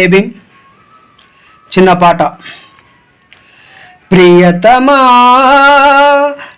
Baby చిన్న పాట. ప్రియతమా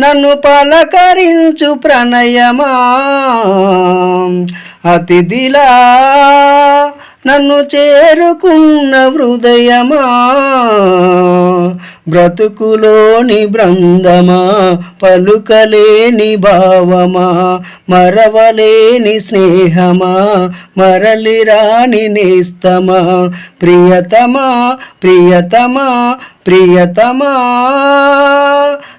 నన్ను పలకరించు ప్రణయమా అతిథిలా. నన్ను చేరుకున్న హృదయమా బ్రతుకులోని బృందమా పలుకలేని భావమా మరవలేని స్నేహమా మరలిరాని నేస్తమా ప్రియతమా ప్రియతమా ప్రియతమా.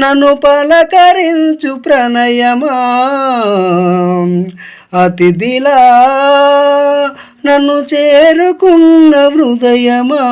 నన్ను పలకరించు ప్రణయమా. అతిథిలా నన్ను చేరుకున్న హృదయమా.